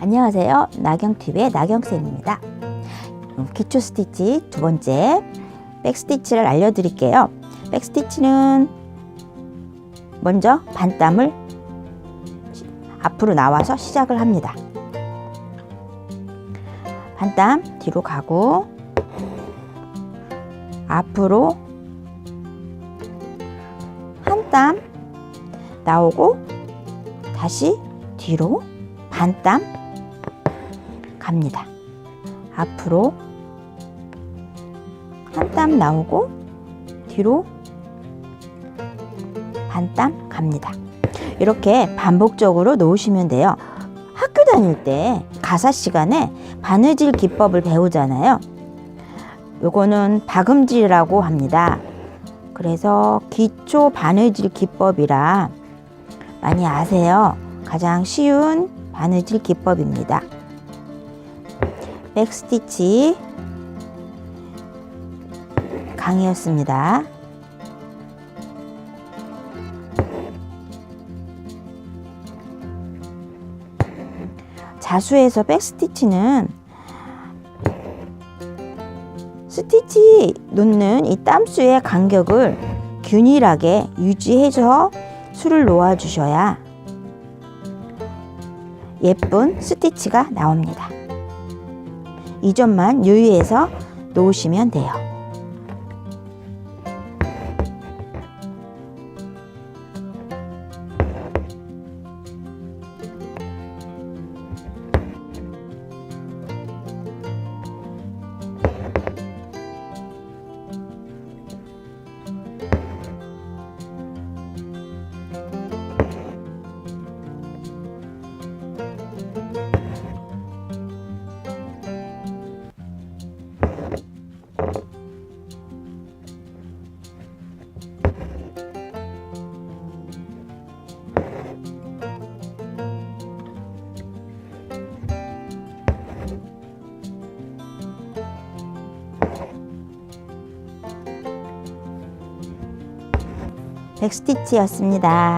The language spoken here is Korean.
안녕하세요. 나경TV의 나경쌤입니다. 기초 스티치 두 번째 백스티치를 알려드릴게요. 백스티치는 먼저 반땀을 앞으로 나와서 시작을 합니다. 반땀 뒤로 가고 앞으로 한 땀 나오고 다시 뒤로 반땀 갑니다. 앞으로 한 땀 나오고 뒤로 반 땀 갑니다. 이렇게 반복적으로 놓으시면 돼요. 학교 다닐 때 가사 시간에 바느질 기법을 배우잖아요. 요거는 박음질이라고 합니다. 그래서 기초 바느질 기법이라 많이 아세요. 가장 쉬운 바느질 기법입니다. 백스티치 강의였습니다. 자수에서 백스티치는 스티치 놓는 이 땀수의 간격을 균일하게 유지해서 수를 놓아 주셔야 예쁜 스티치가 나옵니다. 이 점만 유의해서 놓으시면 돼요. 백스티치였습니다.